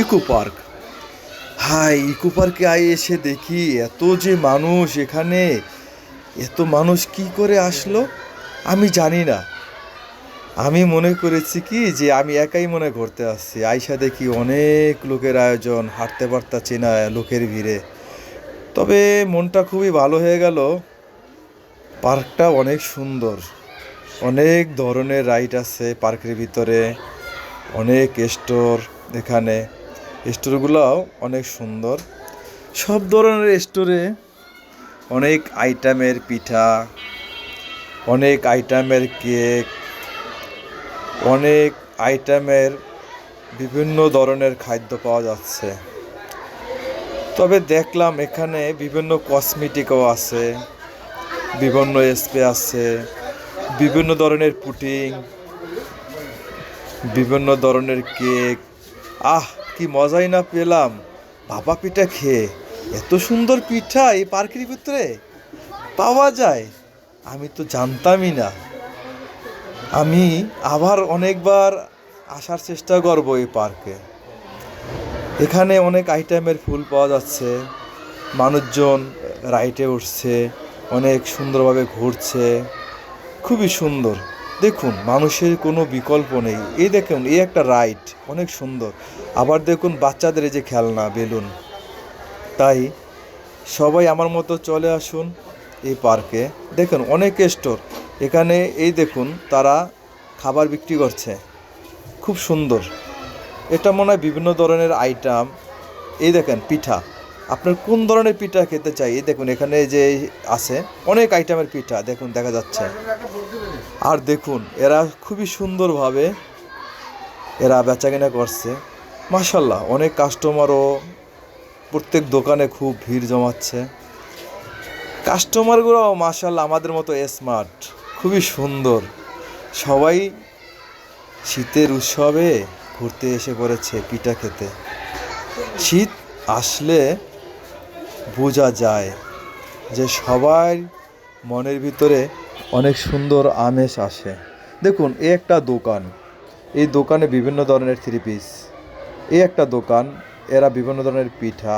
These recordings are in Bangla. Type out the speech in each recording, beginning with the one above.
Eco park. হাই ইকো পার্কে আই এসে দেখি এত যে মানুষ এখানে। এত মানুষ কি করে আসলো? আমি জানি না। আমি মনে করেছি কি যে আমি একাই মনে ঘুরতে আসছি। আইসা দেখি অনেক লোকের আয়োজন, হাঁটতে পারতাছি চেনা লোকের ভিড়ে। তবে মনটা খুবই ভালো হয়ে গেল। পার্কটা অনেক সুন্দর। অনেক ধরনের রাইড আছে পার্কের ভিতরে। অনেক স্টোর এখানে। স্টোরগুলোও অনেক সুন্দর। সব ধরনের স্টোরে অনেক আইটেমের পিঠা, অনেক আইটেমের কেক, অনেক আইটেমের বিভিন্ন ধরনের খাদ্য পাওয়া যাচ্ছে। তবে দেখলাম এখানে বিভিন্ন কসমেটিকও আছে, বিভিন্ন স্প্রে আছে, বিভিন্ন ধরনের পুটিং, বিভিন্ন ধরনের কেক। আহ! কি মজাই না পেলাম। ভাপা পিঠা খেয়ে। এত সুন্দর পিঠা এই পার্কের ভিতরে? পাওয়া যায়। আমি তো জানতামই না। আমি আবার অনেকবার আসার চেষ্টা করব এই পার্কে। এখানে অনেক আইটেমের ফুল পাওয়া যাচ্ছে। মানুষজন রাইটে উঠছে, অনেক সুন্দরভাবে ঘুরছে। খুবই সুন্দর। দেখুন, মানুষের কোনো বিকল্প নেই। এই দেখুন, এই একটা রাইড। অনেক সুন্দর। আবার দেখুন বাচ্চাদের যে খেলনা, বেলুন। তাই সবাই আমার মতো চলে আসুন এই পার্কে। দেখুন, অনেক স্টোর এখানে এই দেখুন, তারা খাবার বিক্রি করছে। খুব সুন্দর। এটা মনে হয় বিভিন্ন ধরনের আইটেম এই দেখেন, পিঠা। আপনার কোন ধরনের পিঠা খেতে চাই? এই দেখুন, এখানে যে আছে, অনেক আইটেমের পিঠা। দেখুন, দেখা যাচ্ছে। আর দেখুন, এরা খুবই সুন্দরভাবে এরা বেচাকেনা করছে। মাসাল্লাহ অনেক কাস্টমারও প্রত্যেক দোকানে খুব ভিড় জমাচ্ছে। কাস্টমারগুলো মাসাল্লাহ আমাদের মতো স্মার্ট খুবই সুন্দর। সবাই শীতের উৎসবে ঘুরতে এসে পড়েছে পিঠা খেতে। শীত আসলে বোঝা যায় যে সবাই মনের ভিতরে অনেক সুন্দর আমেজ আসে। দেখুন, এ একটা দোকান। এই দোকানে বিভিন্ন ধরনের থ্রি পিস এই একটা দোকান, এরা বিভিন্ন ধরনের পিঠা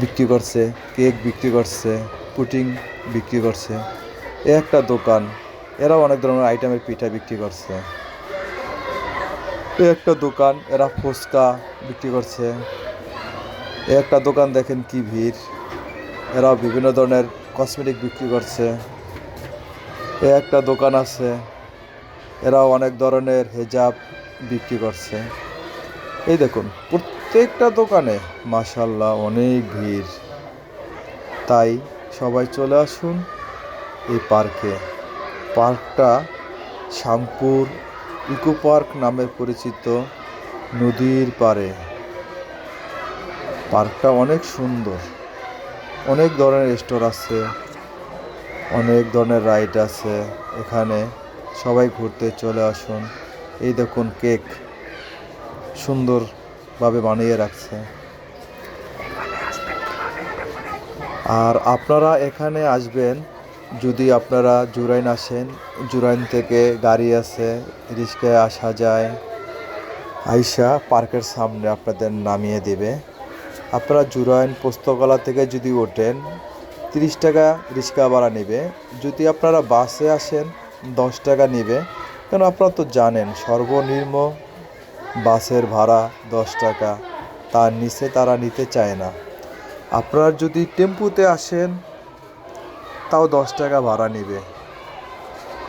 বিক্রি করছে, কেক বিক্রি করছে, পুটিং বিক্রি করছে। এ একটা দোকান, এরাও অনেক ধরনের আইটেমের পিঠা বিক্রি করছে। এ একটা দোকান, এরা ফুচকা বিক্রি করছে। এ একটা দোকান দেখেন কি ভিড়, এরাও বিভিন্ন ধরনের কসমেটিক বিক্রি করছে। এ একটা দোকান আছে, এরাও অনেক ধরনের হেজাব বিক্রি করছে। এই দেখুন, প্রত্যেকটা দোকানে মাসাল্লাহ অনেক ভিড়। তাই সবাই চলে আসুন এই পার্কে। পার্কটা শ্যামপুর ইকো পার্ক নামে পরিচিত নদীর পারে পার্কটা অনেক সুন্দর। অনেক ধরনের স্টোর আছে, অনেক ধরনের রাইড আছে। এখানে সবাই ঘুরতে চলে আসুন। এই দেখুন কেক। সুন্দরভাবে বানিয়ে রাখছে। আর আপনারা এখানে আসবেন, যদি আপনারা জুরাইন আসেন, জুরাইন থেকে গাড়ি আছে, রিক্সায় আসা যায়, আইসা পার্কের সামনে আপনাদের নামিয়ে দেবে। আপনারা জুরাইন পোস্তকলা থেকে যদি ওঠেন, তিরিশ টাকা রিক্সা ভাড়া নেবে। যদি আপনারা বাসে আসেন, দশ টাকা নেবে। কেন আপনারা তো জানেন, সর্বনিম্ন বাসের ভাড়া দশ টাকা। তার নিচে তারা নিতে চায় না। আপনারা যদি টেম্পুতে আসেন, তাও দশ টাকা ভাড়া নেবে।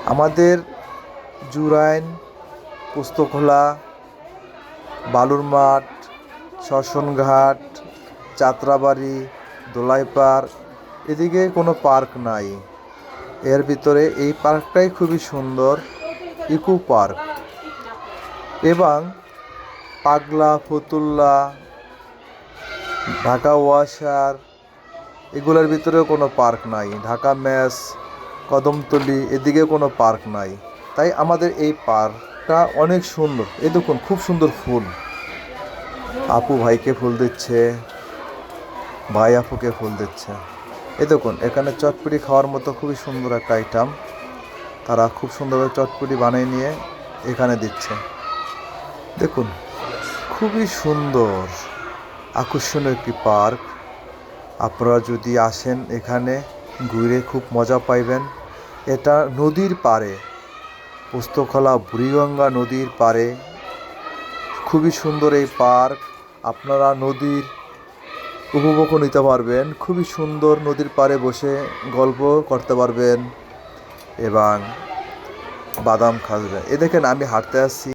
আমাদের জুরাইন, পুস্তকলা বালুর মাঠ শ্মশানঘাট যাত্রাবাড়ি দোলাইপাড়, এদিকে কোনো পার্ক নাই। এর ভিতরে এই পার্কটাই খুবই সুন্দর, ইকো পার্ক। এবং পাগলা, ফতুল্লা, ঢাকা ওয়াসার, এগুলোর ভিতরেও কোনো পার্ক নাই। ঢাকা ম্যাস কদমতলি, এদিকে কোনো পার্ক নাই। তাই আমাদের এই পার্কটা অনেক সুন্দর। এই দেখুন, খুব সুন্দর ফুল। আপু ভাইকে ফুল দিচ্ছে, ভাই আপুকে ফুল দিচ্ছে। এ দেখুন, এখানে চটপুরি খাওয়ার মতো খুবই সুন্দর একটা আইটেম তারা খুব সুন্দরভাবে চটপুরি বানিয়ে নিয়ে এখানে দিচ্ছে। দেখুন, খুবই সুন্দর, আকর্ষণীয় একটি পার্ক। আপনারা যদি আসেন এখানে, ঘুরে খুব মজা পাইবেন। এটা নদীর পাড়ে, পুস্তকলা বুড়িগঙ্গা নদীর পাড়ে। খুবই সুন্দর এই পার্ক। আপনারা নদীর উপভোগ নিতে পারবেন। খুবই সুন্দর নদীর পাড়ে বসে গল্প করতে পারবেন এবং বাদাম খাবেন এ দেখেন, আমি হাঁটতে আসছি।